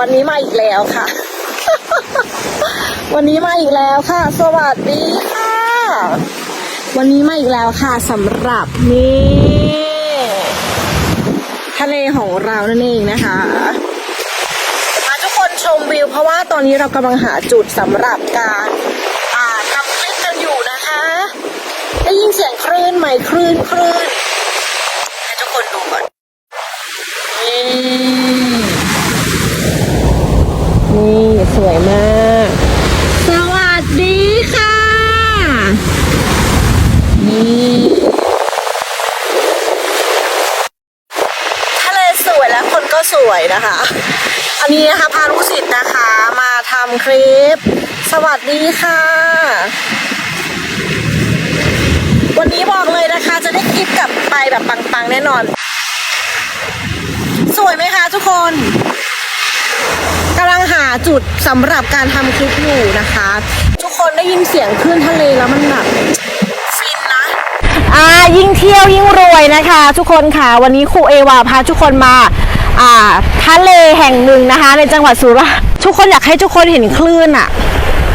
วันนี้มาอีกแล้วค่ะ วันนี้มาอีกแล้วค่ะ สวัสดีค่ะ วันนี้มาอีกแล้วค่ะสำหรับนี่ทะเลของเรานั่นเองนะคะมาทุกคนชมวิว เพราะว่าตอนนี้เรากำลังหาจุดสำหรับการอ่าทำคลิปกันอยู่นะคะ ได้ยินเสียงคลื่นไหมคลื่นคลื่นให้ทุกคนดูก่อนนี่สวยมาก สวัสดีค่ะ นี่ ทะเลสวยและคนก็สวยนะคะ อันนี้นะคะพาลูกศิษย์นะคะมาทำคลิป สวัสดีค่ะ วันนี้บอกเลยนะคะ จะได้คลิปกลับไปแบบปังๆแน่นอน สวยไหมคะทุกคนกำลังหาจุดสำหรับการทำคลิปอยู่นะคะ ทุกคนได้ยินเสียงคลื่นทะเลแล้วมันแบบ อ่ายิ่งเที่ยวยิ่งรวยนะคะ ทุกคนค่ะวันนี้ครูเอวาพาทุกคนมาอ่าทะเลแห่งหนึ่งนะคะ ในจังหวัดสุราษฎร์ทุกคนอยากให้ทุกคนเห็นคลื่นอะ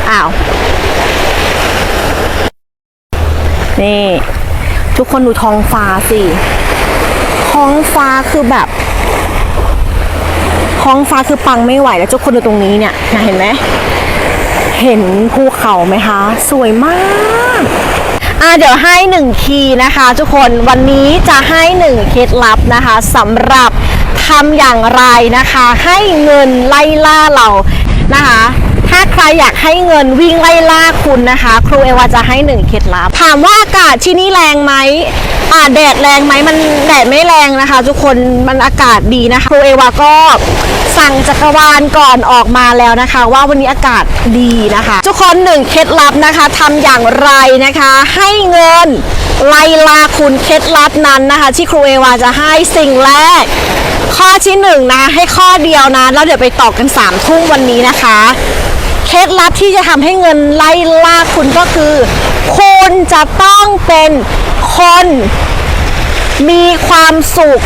อ้าวนี่ ทุกคนดูท้องฟ้าสิท้องฟ้าคือแบบท้องฟ้าคือปังไม่ไหวแล้วทุกคนดูตรงนี้เนี่ยนะเห็นไหมเห็นภูเขาไหมคะ สวยมาก อ่าเดี๋ยวให้หนึ่งคีย์นะคะ ทุกคนวันนี้จะให้หนึ่งเคล็ดลับนะคะสำหรับทำอย่างไรนะคะ ให้เงินไล่ล่าเรานะคะ ถ้าใครอยากให้เงินวิ่งไล่ล่าคุณนะคะ ครูเอวาจะให้หนึ่งเคล็ดลับ ถามว่าอากาศที่นี่แรงไหมอ่าแดดแรงไหมมันแดดไม่แรงนะคะ ทุกคนมันอากาศดีนะคะครูเอวาก็สั่งจักรวาลก่อนออกมาแล้วนะคะ ว่าวันนี้อากาศดีนะคะ ทุกคนหนึ่งเคล็ดลับนะคะทำอย่างไรนะคะ ให้เงินไล่ล่าคุณเคล็ดลับนั้นนะคะ ที่ครูเอวาจะให้สิ่งแรก ข้อที่หนึ่งนะให้ข้อเดียวนะแล้วเดี๋ยวไปต่อกัน3ามทุ่มวันนี้นะคะ เคล็ดลับที่จะทำให้เงินไล่ล่าคุณก็คือ คุณจะต้องเป็นคน มีความสุข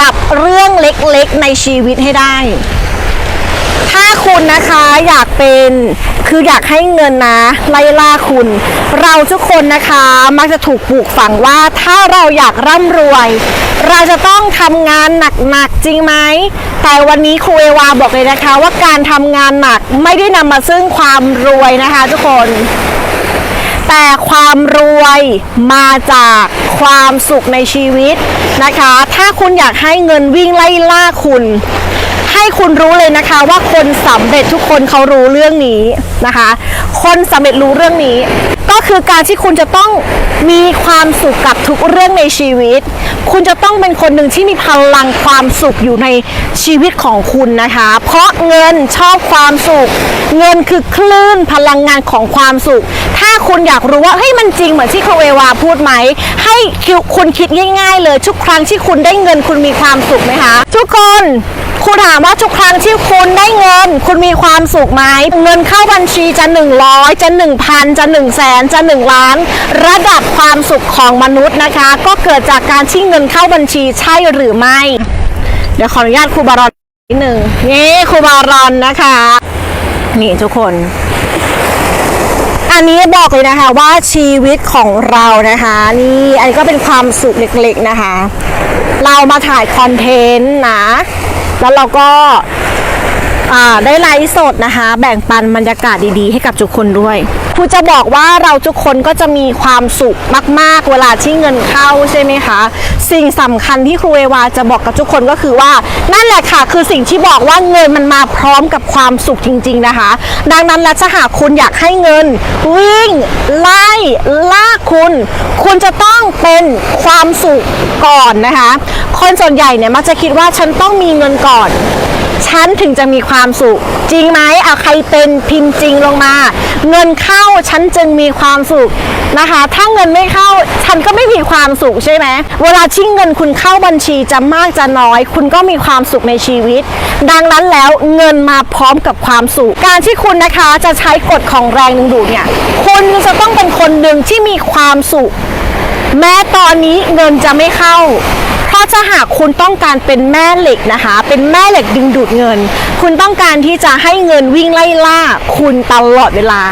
กับเรื่องเล็กๆในชีวิตให้ได้ ถ้าคุณนะคะอยากเป็นคืออยากให้เงินนะ ไล่ล่าคุณ เราทุกคนนะคะมักจะถูกปลูกฝังว่าถ้าเราอยากร่ำรวย เราจะต้องทำงานหนักๆจริงไหมแต่วันนี้ครูเอวาบอกเลยนะคะ ว่าการทำงานหนักไม่ได้นำมาซึ่งความรวยนะคะ ทุกคน แต่ความรวยมาจากความสุขในชีวิตนะคะ ถ้าคุณอยากให้เงินวิ่งไล่ล่าคุณ ให้คุณรู้เลยนะคะว่าคนสำเร็จทุกคนเขารู้เรื่องนี้นะคะ คนสำเร็จรู้เรื่องนี้ ก็คือการที่คุณจะต้องมีความสุขกับทุกเรื่องในชีวิต คุณจะต้องเป็นคนหนึ่งที่มีพลังความสุขอยู่ในชีวิตของคุณนะคะ เพราะเงินชอบความสุข เงินคือคลื่นพลังงานของความสุข ถ้าคุณอยากรู้ว่าเฮ้ยมันจริงเหมือนที่ครูเอวาพูดไหม ให้คุณคิดง่าย ๆ เลยทุกครั้งที่คุณได้เงินคุณมีความสุขไหมคะ ทุกคนครูถามว่าทุกครั้งที่คุณได้เงิน คุณมีความสุขไหมเงินเข้าบัญชีจะ 100 จะ 1,000 จะ 1 0 0 0 0แสนจะ 1 ล้าน ระดับความสุขของมนุษย์นะคะ ก็เกิดจากการที่เงินเข้าบัญชีใช่หรือไม่ เดี๋ยวขออนุญาตครูบารอนนิดหนึ่งนี่ครูบารอนนะคะ นี่ทุกคน อันนี้บอกเลยนะคะว่าชีวิตของเรานะคะ นี่อันนี้ก็เป็นความสุขเล็กๆนะคะ เรามาถ่ายคอนเทนต์นะ แล้วเราก็ ได้ไลฟ์สดนะคะ แบ่งปันบรรยากาศดีๆ ให้กับทุกคนด้วยครูจะบอกว่าเราทุกคนก็จะมีความสุขมาก ๆ เวลาที่เงินเข้าใช่ไหมคะ สิ่งสำคัญที่ครูเอวาจะบอกกับทุกคนก็คือว่า นั่นแหละค่ะ คือสิ่งที่บอกว่าเงินมันมาพร้อมกับความสุขจริง ๆนะคะ ดังนั้นแล้วถ้าหากคุณอยากให้เงิน วิ่ง ไล่ล่าคุณ คุณจะต้องเป็นความสุขก่อนนะคะ คนส่วนใหญ่เนี่ยมักจะคิดว่าฉันต้องมีเงินก่อน ฉันถึงจะมีความสุข จริงไหมเอาใครเป็นพิมพ์จริงลงมา เงินเข้าฉันจึงมีความสุขนะคะ ถ้าเงินไม่เข้าฉันก็ไม่มีความสุขใช่ไหมเวลาที่เงินคุณเข้าบัญชีจะมากจะน้อย คุณก็มีความสุขในชีวิต ดังนั้นแล้วเงินมาพร้อมกับความสุข การที่คุณนะคะจะใช้กฎของแรงดึงดูดเนี่ยคุณจะต้องเป็นคนหนึ่งที่มีความสุข แม้ตอนนี้เงินจะไม่เข้า เพราะถ้าหากคุณต้องการเป็นแม่เหล็กนะคะ เป็นแม่เหล็กดึงดูดเงิน คุณต้องการที่จะให้เงินวิ่งไล่ล่า คุณตลอดเวลา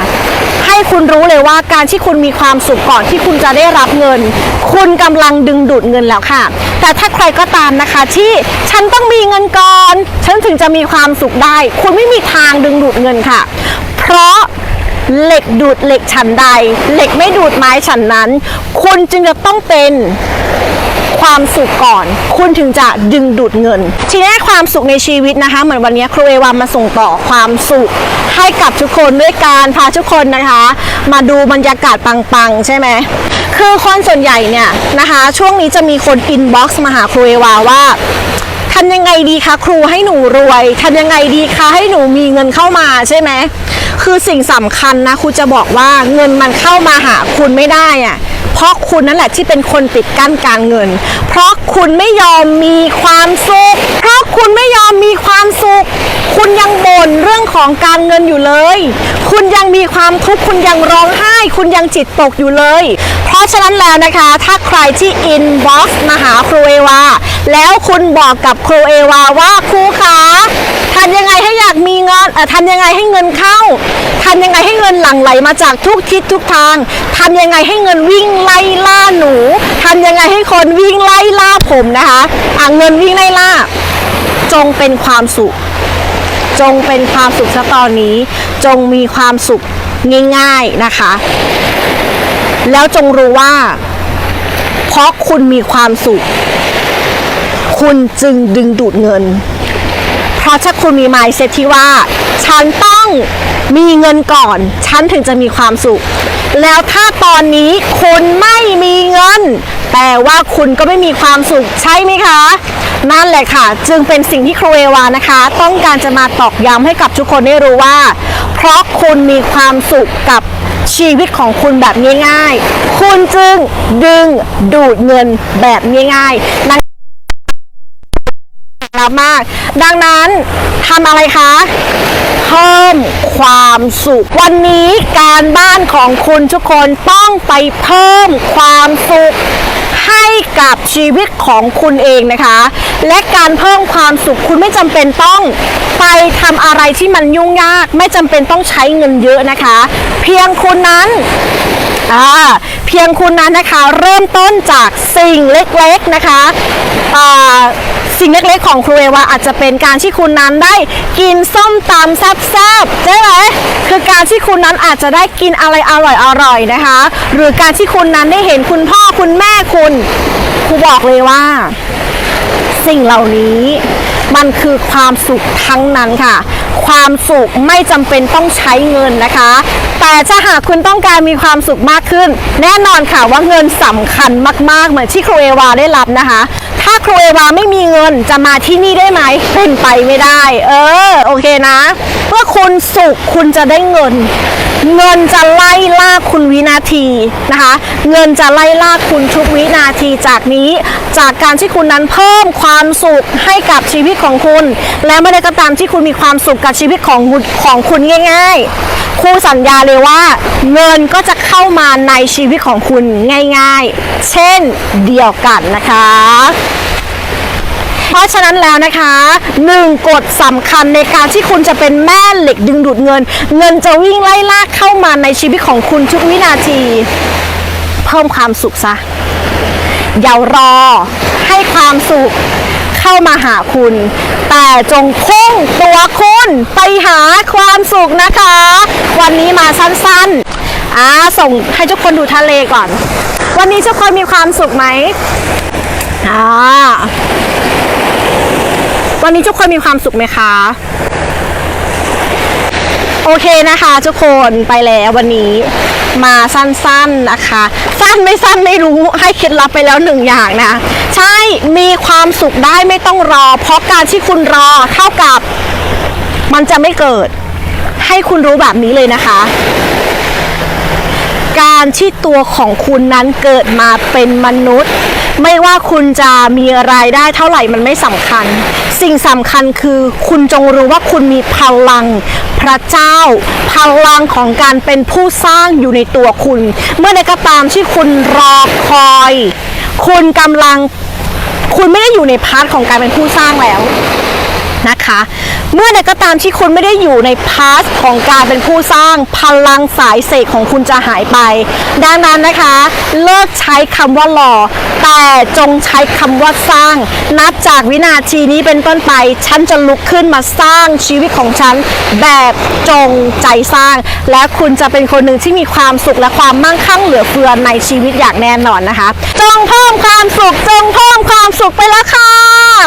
ให้คุณรู้เลยว่าการที่คุณมีความสุขก่อนที่คุณจะได้รับเงิน คุณกำลังดึงดูดเงินแล้วค่ะ แต่ถ้าใครก็ตามนะคะที่ฉันต้องมีเงินก่อนฉันถึงจะมีความสุขได้ คุณไม่มีทางดึงดูดเงินค่ะ เพราะเหล็กดูดเหล็กฉันใด เหล็กไม่ดูดไม้ฉันนั้น คุณจึงจะต้องเป็น ความสุขก่อน คุณถึงจะดึงดูดเงิน ทีนี้ความสุขในชีวิตนะคะ เหมือนวันนี้ครูเอวามาส่งต่อความสุขให้กับทุกคนด้วยการพาทุกคนนะคะ มาดูบรรยากาศปังๆ ใช่ไหมคือคนส่วนใหญ่เนี่ยนะคะ ช่วงนี้จะมีคนอินบ็อกซ์มาหาครูเอวาว่าทำยังไงดีคะครูให้หนูรวยทำยังไงดีคะให้หนูมีเงินเข้ามาใช่ไหมคือสิ่งสำคัญนะครูจะบอกว่าเงินมันเข้ามาหาคุณไม่ได้อะ เพราะคุณนั่นแหละที่เป็นคนปิดกั้นการเงิน เพราะคุณไม่ยอมมีความสุข เพราะคุณไม่ยอมมีความสุข คุณยังบ่นเรื่องของการเงินอยู่เลย คุณยังมีความทุกข์คุณยังร้องไห้ คุณยังจิตตกอยู่เลย เพราะฉะนั้นแล้วนะคะ ถ้าใครที่อินบ็อกซ์มาหาครูเอวาแล้วคุณบอกกับครูเอวาว่าครูคะทำยังไงให้อยาก เงินทำยังไงให้เงินเข้าทำยังไงให้เงินหลั่งไหลมาจากทุกทิศทุกทางทำยังไงให้เงินวิ่งไล่ล่าหนูทำยังไงให้คนวิ่งไล่ล่าผมนะคะอะเงินวิ่งไล่ล่า จงเป็นความสุข จงเป็นความสุขซะตอนนี้ จงมีความสุขง่าย ๆนะคะ แล้วจงรู้ว่า เพราะคุณมีความสุข คุณจึงดึงดูดเงิน เพราะถ้าคุณมี mindset ที่ว่า ฉันต้องมีเงินก่อน ฉันถึงจะมีความสุข แล้วถ้าตอนนี้คุณไม่มีเงินแต่ว่าคุณก็ไม่มีความสุขใช่ไหมคะ นั่นแหละค่ะ จึงเป็นสิ่งที่ครูเอวานะคะ ต้องการจะมาตอกย้ำให้กับทุกคนได้รู้ว่า เพราะคุณมีความสุขกับชีวิตของคุณแบบง่ายๆ คุณจึงดึงดูดเงินแบบง่ายๆนั่น รับมาก ดังนั้นทำอะไรคะ เพิ่มความสุข วันนี้การบ้านของคุณทุกคนต้องไปเพิ่มความสุขให้กับชีวิตของคุณเองนะคะ และการเพิ่มความสุขคุณไม่จำเป็นต้องไปทำอะไรที่มันยุ่งยาก ไม่จำเป็นต้องใช้เงินเยอะนะคะ เพียงคุณนั้นเพียงคุณนั้นนะคะ เริ่มต้นจากสิ่งเล็กๆนะคะอ่า สิ่งเล็กๆของครูเอวาอาจจะเป็นการที่คุณนั้นได้กินส้มตำแซ่บๆใช่ไหมคือการที่คุณนั้นอาจจะได้กินอะไรอร่อยๆนะคะ หรือการที่คุณนั้นได้เห็นคุณพ่อคุณแม่คุณครูบอกเลยว่า สิ่งเหล่านี้ มันคือความสุขทั้งนั้นค่ะ ความสุขไม่จำเป็นต้องใช้เงินนะคะ แต่ถ้าหากคุณต้องการมีความสุขมากขึ้น แน่นอนค่ะว่าเงินสำคัญมากๆ เหมือนที่ครูเอวาได้รับนะคะถ้าครูเอวาไม่มีเงินจะมาที่นี่ได้ไหม เป็นไปไม่ได้ เออ โอเคนะ เมื่อคุณสุขคุณจะได้เงิน เงินจะไล่ล่าคุณวินาทีนะคะ เงินจะไล่ล่าคุณทุกวินาทีจากนี้ จากการที่คุณนั้นเพิ่มความความสุขให้กับชีวิตของคุณ และเมื่อใดก็ตามที่คุณมีความสุขกับชีวิตของคุณของคุณง่าย ๆ ครูสัญญาเลยว่า เงินก็จะเข้ามาในชีวิตของคุณง่าย ๆ เช่นเดียวกันนะคะเพราะฉะนั้นแล้วนะคะหนึ่งกฎสำคัญในการที่คุณจะเป็นแม่เหล็กดึงดูดเงิน เงินจะวิ่งไล่ลากเข้ามาในชีวิตของคุณทุกวินาที เพิ่มความสุขซะอย่ารอ ให้ความสุขเข้ามาหาคุณ แต่จงพุ่งตัวคุณไปหาความสุขนะคะ วันนี้มาสั้นๆอ่าส่งให้ทุกคนดูทะเลก่อน วันนี้ทุกคนมีความสุขไหมอ่าวันนี้ทุกคนมีความสุขไหมคะโอเคนะคะทุกคนไปแล้ววันนี้ มาสั้นๆนะคะ สั้นไม่สั้นไม่รู้ให้เคล็ดลับไปแล้วหนึ่งอย่างนะ ใช่มีความสุขได้ไม่ต้องรอ เพราะการที่คุณรอเท่ากับมันจะไม่เกิด ให้คุณรู้แบบนี้เลยนะคะ การที่ตัวของคุณนั้นเกิดมาเป็นมนุษย์ ไม่ว่าคุณจะมีรายได้เท่าไหร่มันไม่สำคัญ สิ่งสำคัญคือคุณจงรู้ว่าคุณมีพลังพระเจ้า พลังของการเป็นผู้สร้างอยู่ในตัวคุณ เมื่อใดก็ตามที่คุณรอคอย คุณกำลัง คุณไม่ได้อยู่ในพาร์ทของการเป็นผู้สร้างแล้ว นะคะ เมื่อใดก็ตามที่คุณไม่ได้อยู่ในพาร์ทของการเป็นผู้สร้างพลังสายเสกของคุณจะหายไป ดังนั้นนะคะ เลิกใช้คำว่ารอแต่จงใช้คำว่าสร้าง นับจากวินาทีนี้เป็นต้นไป ฉันจะลุกขึ้นมาสร้างชีวิตของฉัน แบบจงใจสร้าง และคุณจะเป็นคนหนึ่งที่มีความสุขและความมั่งคั่งเหลือเฟือในชีวิตอย่างแน่นอนนะคะ จงเพิ่มความสุขจงเพิ่มความสุขไปแล้วค่ะ